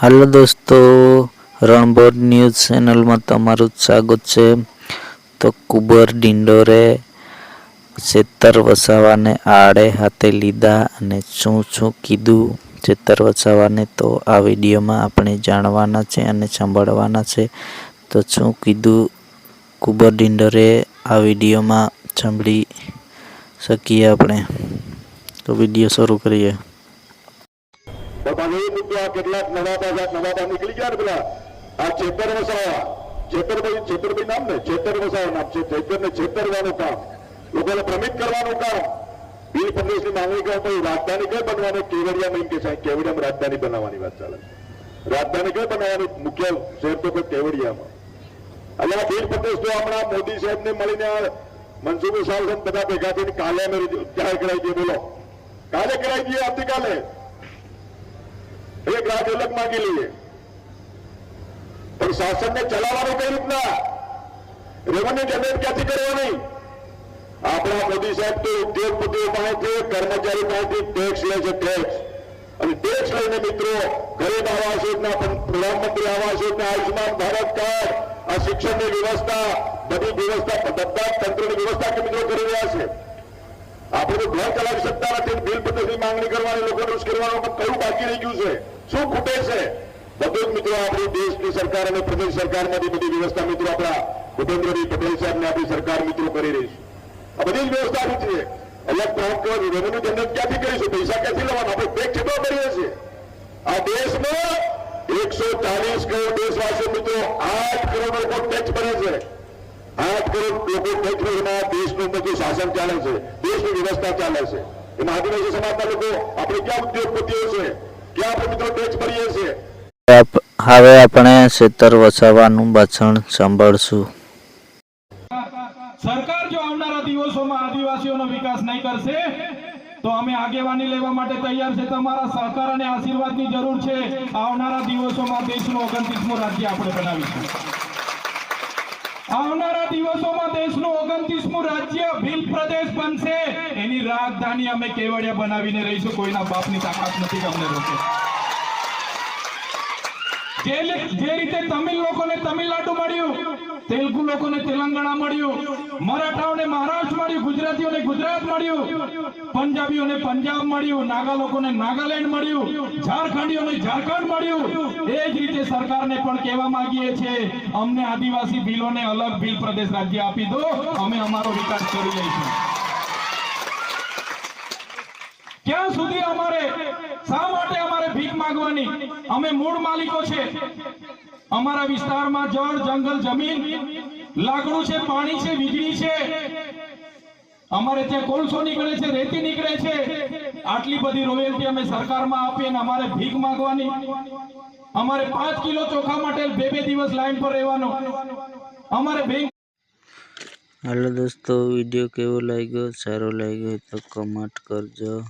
હાલો દોસ્તો, રણબોર ન્યૂઝ ચેનલમાં તમારું સ્વાગત છે. તો કુબર ડિંડોરે ચેતર વસાવાને આડે હાથે લીધા અને શું શું કીધું ચેતર વસાવાને તો આ વિડીયોમાં આપણે જાણવાના છે અને સાંભળવાના છે. તો શું કીધું કુબર ડિંડોરે આ વિડીયોમાં સાંભળી શકીએ આપણે? તો વીડિયો શરૂ કરીએ. તો તમે એ મુદ્દો આ કેટલાક નવાબા નવાબા નીકળી ગયા ને પેલા. આ ચેતર વસાવા. ચેતરભાઈ ચેતરભાઈ નામ ને? ચેતર વસાવા નામ છે. ચેતરને છેતરવાનું કામ. લોકોને ભ્રમિત કરવાનું કામ. બિલ પ્રદેશની માંગણી કરો તો રાજધાની કઈ બનવાની? કેવડિયામાં એમ કે છે કેવડિયામાં રાજધાની બનાવવાની વાત ચાલે રાજધાની કઈ બનાવવાની? મુખ્ય શહેર તો કોઈ કેવડિયામાં. આ બિલ પ્રદેશ તો હમણાં મોદી સાહેબને મળીને મનસુખ સાહેબ બધા ભેગા થઈને કાલે અમે જાહેર કરાવી દઈએ બોલો. કાલે કરાવી દઈએ આવતીકાલે. એક રાત અલગ માંગી લઈએ. પણ શાસનને ચલાવવાનું કઈ રીતના? રેવન્યુ જનરેટ ક્યાંથી કરવાની? આપણા મોદી સાહેબ તો ઉદ્યોગપતિઓ પાસેથી, કર્મચારી પાસેથી ટેક્સ લે છે ટેક્સ અને ટેક્સ લઈને મિત્રો, ગરીબ આવાસ યોજના પ્રધાનમંત્રી આવાસ યોજના, આયુષ્યમાન ભારત કાર્ડ, આ શિક્ષણની વ્યવસ્થા, બધી વ્યવસ્થા, બધા તંત્રની વ્યવસ્થા કે મિત્રો કરી રહ્યા છે? આપણે તો ઘર ચલાવી શકતા નથી. બિલ પદ્ધતિની માંગણી કરવાની લોકોને ઉશ્કેરવાનું પણ કયું બાકી રહી ગયું છે? શું ખૂટે છે? બધું મિત્રો આપણી દેશની સરકાર અને પ્રદેશ સરકારમાંથી બધી વ્યવસ્થા મિત્રો આપણા ભૂપેન્દ્રભાઈ પટેલ સાહેબને આપણી સરકાર મિત્રો કરી રહી છે. આ બધી જ વ્યવસ્થા આપી છે. એટલે રેવન્યુ જનરેટ ક્યાંથી કરીશું પૈસા ક્યાંથી લેવાના? આપણે ટેક્સ કેટલો કરીએ છીએ? આ દેશમાં એકસો ચાલીસ કરોડ દેશવાસીઓ મિત્રો આઠ કરોડ લોકો ટેક્સ ભરે છે. આઠ કરોડ લોકો ટેક્સ દેશનું પછી શાસન ચાલે છે દેશની વ્યવસ્થા ચાલે છે. એમાં આદિવાસી સમાજના લોકો આપણે ક્યાં ઉદ્યોગપતિઓ છે? ક્યાં આપણે મિત્રો ટેક્સ ભરીએ છીએ હવે આપણે ચેતર વસાવાનું ભાષણ સાંભળશું. સરકાર જો આવનારા દિવસોમાં આદિવાસીઓનો વિકાસ નહીં કરશે તો અમે આગેવાની લેવા માટે તૈયાર છે. તમારા સહકાર અને આશીર્વાદની જરૂર છે. આવનારા દિવસોમાં દેશનું ઓગણત્રીસમું રાજ્ય આપણે બનાવીશું. આવનારા દિવસોમાં દેશનું ઓગણત્રીસમું રાજ્ય ભીલ પ્રદેશ બનશે. એની રાજધાની અમે કેવડિયા બનાવીને રહીશું. કોઈના બાપની તાકાત નથી અમને રોકે. જે રીતે તમિલ લોકોને તમિલનાડુ મળ્યું, તેલુગુ લોકોને તેલંગાણા મળ્યું મરાઠાઓને મહારાષ્ટ્ર મળ્યું ગુજરાતીઓને ગુજરાત મળ્યું. પંજાબીઓને પંજાબ મળ્યું. નાગા લોકોને નાગાલેન્ડ મળ્યું. ઝારખંડીઓને ઝારખંડ મળ્યું. એ જ રીતે સરકારને પણ કહેવા માંગીએ છીએ, અમને આદિવાસી ભીલોને અલગ ભીલ પ્રદેશ રાજ્ય આપી દો. અમે અમારો વિકાસ કરી લઈશું. ક્યાં સુધી અમારે? શા માટે અમારે ભીખ માંગવાની? અમે મૂળ માલિકો છે. અમારા વિસ્તારમાં જળ, જંગલ, જમીન લાકડું છે, પાણી છે, વીજળી છે. અમારે ત્યાં કોલસો નીકળે છે, રેતી નીકળે છે. આટલી બધી રોયલ્ટી અમે સરકારમાં આપી અમારે ભીખ માંગવાની. અમારે પાંચ કિલો ચોખા માટે બે બે દિવસ લાઈન પર રહેવાનો. અમારે બેંક હાલો દોસ્તો વીડિયો કેવો લાગ્યો? સારો લાગ્યો તો કમેન્ટ કરજો.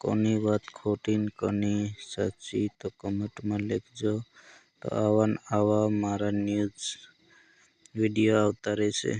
કોની વાત ખોટી ને કોની સાચી તો કમેન્ટમાં લખજો. તો આવા આવા મારા ન્યૂઝ વીડિયો આવતા રહેશે.